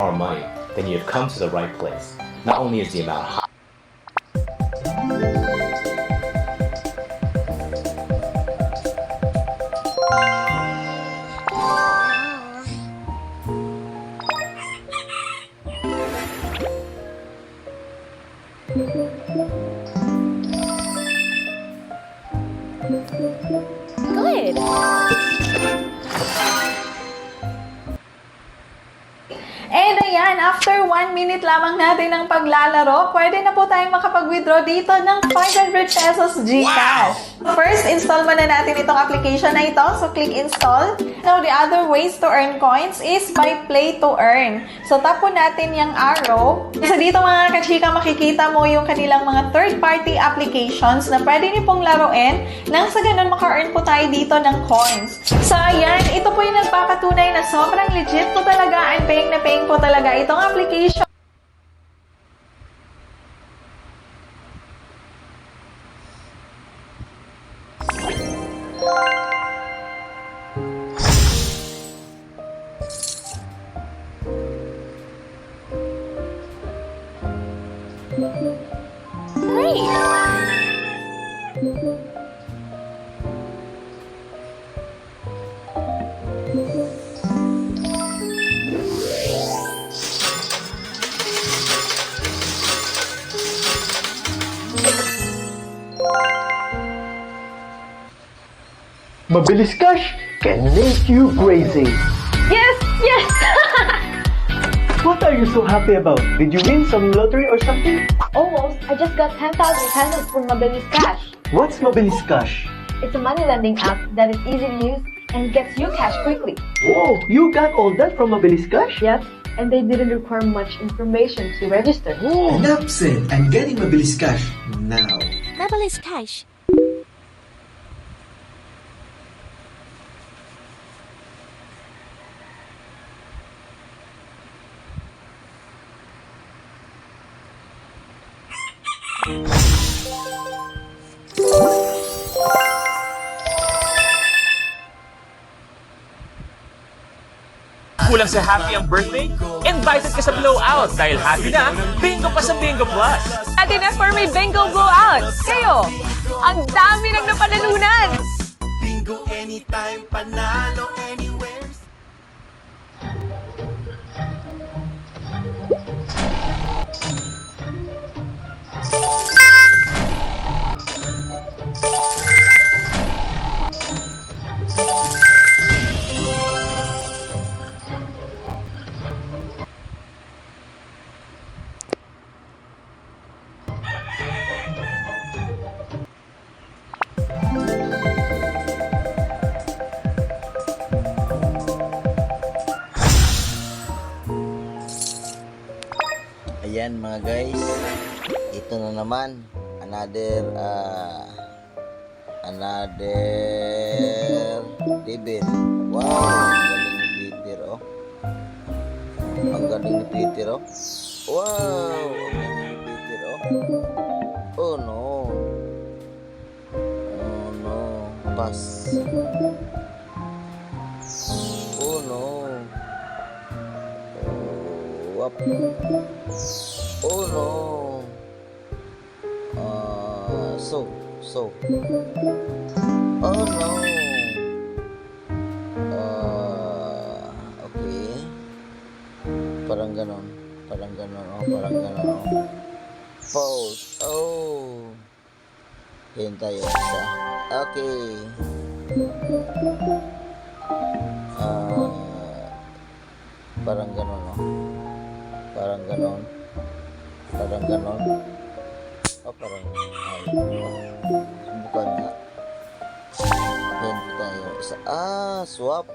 or money, then you've come to the right place. Not only is the amount high, ayan, after 1 minute lamang natin ng paglalaro, pwede na po tayong makapag-withdraw dito ng 500 pesos GCash. First, install muna natin itong application na ito. So, click install. Now, the other ways to earn coins is by play to earn. So, tap po natin yung arrow. So, dito mga kachika, makikita mo yung kanilang mga third-party applications na pwede niyo pong laruin nang sa ganun maka-earn po tayo dito ng coins. So, ayan, ito nagpapatunay na sobrang legit po talaga and paying na paying po talaga itong application. Great. Mabilis cash can make you crazy. Yes, yes. What are you so happy about? Did you win some lottery or something? Almost. I just got 10,000 pesos from Mabilis Cash. What's Mabilis Cash? It's a money lending app that is easy to use and gets you cash quickly. Whoa, you got all that from Mabilis Cash? Yep. And they didn't require much information to register. Enough said, I'm getting Mabilis Cash now. Mabilis Cash. Kulang sa happy ang birthday? Invited ka sa blowout dahil happy na, bingo pa sa Bingo Plus. At in for may bingo blowout. Kayo, ang dami nang napanalunan. Ayan mga guys, ito na naman another uh, another debit. Wow, ang ni Peter oh. Ang galing ni Peter oh. Wow, ang galing ni Peter oh. Oh no. Oh no, pass. Oh no. Oh, wap. Oh no. Uh, so, so. Oh no. Uh, okay. Parang ganon. Parang ganon. Oh, parang ganon. Oh. Pause. Oh. Tayo isa. Okay. Ah, parang ganon. Oh. Parang ganon. Parang ganon. Oh, parang ay. Subukan nga. Yan tayo. Isa. Ah, swap.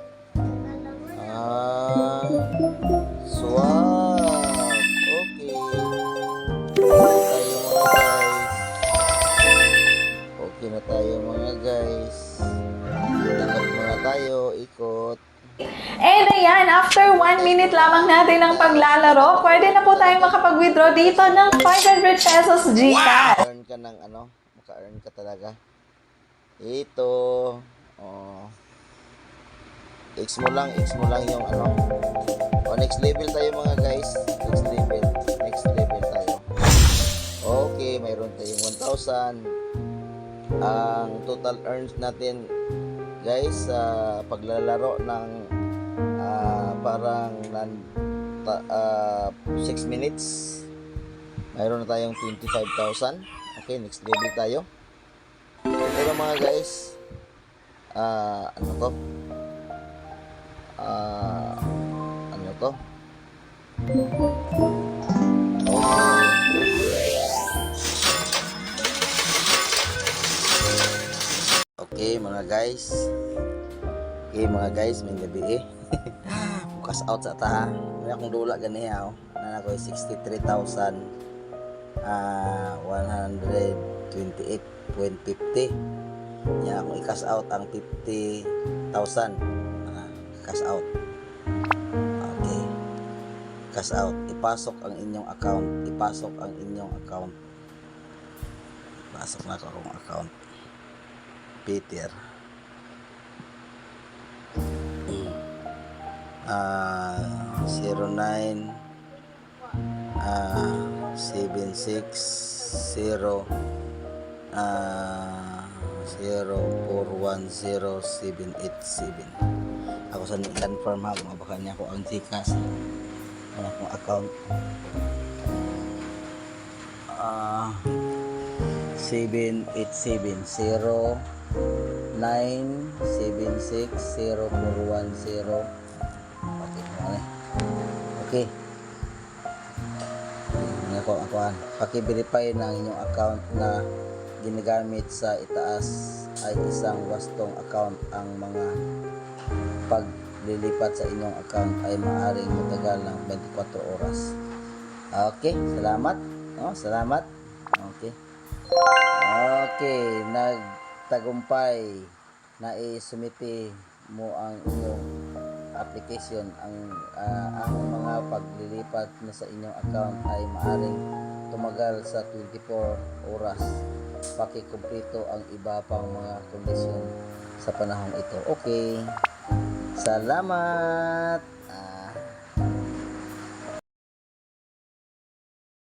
Ah, swap. after 1 minute lamang natin ang paglalaro, pwede na po tayong makapag-withdraw dito ng 500 pesos Gcash. Wow! Earn ka ng ano, maka-earn ka talaga. Ito, oh. X mo lang, X mo lang yung ano. Oh, next level tayo mga guys. Next level, next level tayo. Okay, mayroon tayong 1,000. Ang total earns natin guys sa uh, paglalaro ng ah, parang nan, ta, 6 minutes. Mayroon na tayong 25,000 okay next level tayo. Pero mga guys. Ah, ano to? Ah, ano to? Okay mga guys Okay mga guys may gabi eh. Bukas out sa ta May akong dula ganiya oh. Na ako 63,000 ah 128.50 Nya akong i-cash out ang 50,000 ah, Cash out. Okay. Cash out. Ipasok ang inyong account. Ipasok ang inyong account. Pasok na ako akong account. Peter. Ah, 09 ah 760 ah 041077 ako sa ni-confirm ha kung baka niya ako ang Gcash. Ang akong account. Ah 7870 9760410 Okay, eh. Okay. Ano ako akuan. Paki-verify ng inyong account na ginagamit sa itaas ay isang wastong account ang mga paglilipat sa inyong account ay maaaring matagal ng 24 oras. Okay, salamat. Oh, salamat. Okay. Okay, nagtagumpay na isumiti mo ang inyong application ang ah, ang mga paglilipat na sa inyong account ay maaring tumagal sa 24 oras. Pakikumpleto ang iba pang mga kondisyon sa panahong ito. Okay. Salamat